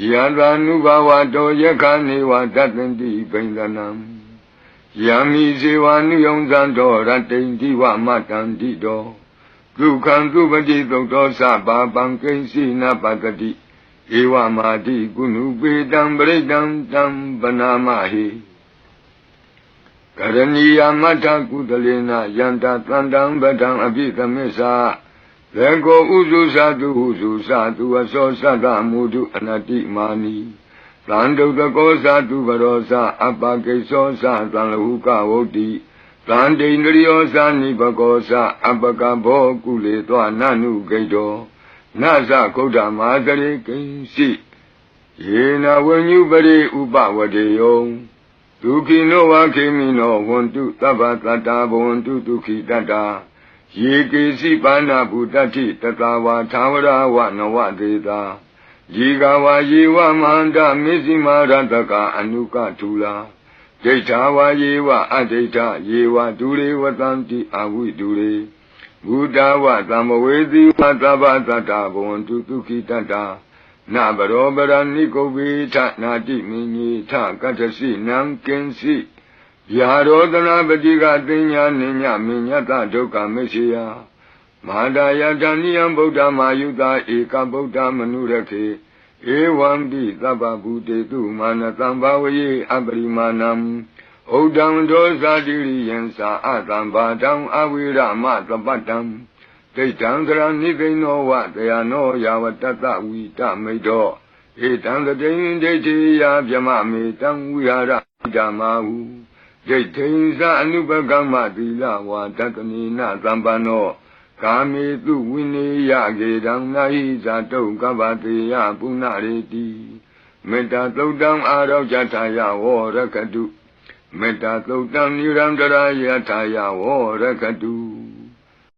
ယတာနုဘဝတောယခနေဝတတ္တန္တိပိန္ဒနံယမိဇေဝနုယုံဇံတော်ရတ္တိန္တိဝမတန္တိတောဒုက္ခံသူပတိသုတ်တော်သဘာပံကိဉ္စီနပတတိဧဝမာတိကုဏုပေတံပရိတံတံပနာမဟိကရဏီယမတ္ထကုသလေနယန္တသန္တံပဒံအပိသမစ္စာ လေကိုဥစုသတုဟုစုသတုအစောသတ္တမုဒုအနတိမာနီသံဒုတကောသတုပရောသအပကိသောသသံလဟုကဝုတ်တိသံဒိန္ဒရိယောသနိပကောသအပကဘောကုလေသောနနုဂိတောနသကုဋ္ဌမာတရေကိဉ္စီယေနဝဉ္ညုပရိဥပဝတေယောဒုက္ခိနောဝခေမိနောဝန္တုသဗ္ဗတတ္တာဘဝန္တုဒုက္ခိတတ္တာ ယေကေစီပါဏဗုတ္တိတတဝါသာဝရဝနဝတေတာယေကဝါယေဝမန္တမေဇိမာရတကအနုကထူလာဒိဋ္ဌာဝါယေဝအဒိဋ္ဌယေဝဒုရေဝတံတိအဝိဒုရေဘုဒ္ဓဝသမ္မဝေသီဝသဗ္ဗတတ္တာဘဝန္တုဒုက္ခိတတ္တာနဗရောပရဏိကုဗေထနာတိမင်းကြီးထကတ္တစီနံကင်စီ ယာရောဒနာပတိကတင်ညာနိညာမညတဒုက္ခမရှိယမဟာဒယတဏိယံဗုဒ္ဓမာယုတာဧကဗုဒ္ဓမနုရခေဧဝံတိသဗ္ဗဗုတေတုမာနတံဘာဝယေအပရိမာဏံဩဒံဒောဇာတိရိယံသာအတံဘာတံအဝိရမသပတ္တံဒိဋ္ဌံသရဏိကိနောဝတယနောယာဝတ္တဝိတမိတ်တော်ဧတံတတိယဒိဋ္ဌိယဗျမမေတံဝိဟာရဓမ္မာဟု ဒိဋ္ဌိဉ္စအနုပကမ္မသီလဝါတတနိနသံပန္နောကာမေတုဝိနေယကေတံနာဟိဇာတုကဗ္ဗတေယပုဏ္ဏရေတိမေတ္တာသုတ်တံအာရောဇထာယဝရကတုမေတ္တာသုတ်တံနိရန္တရာယထာယဝရကတု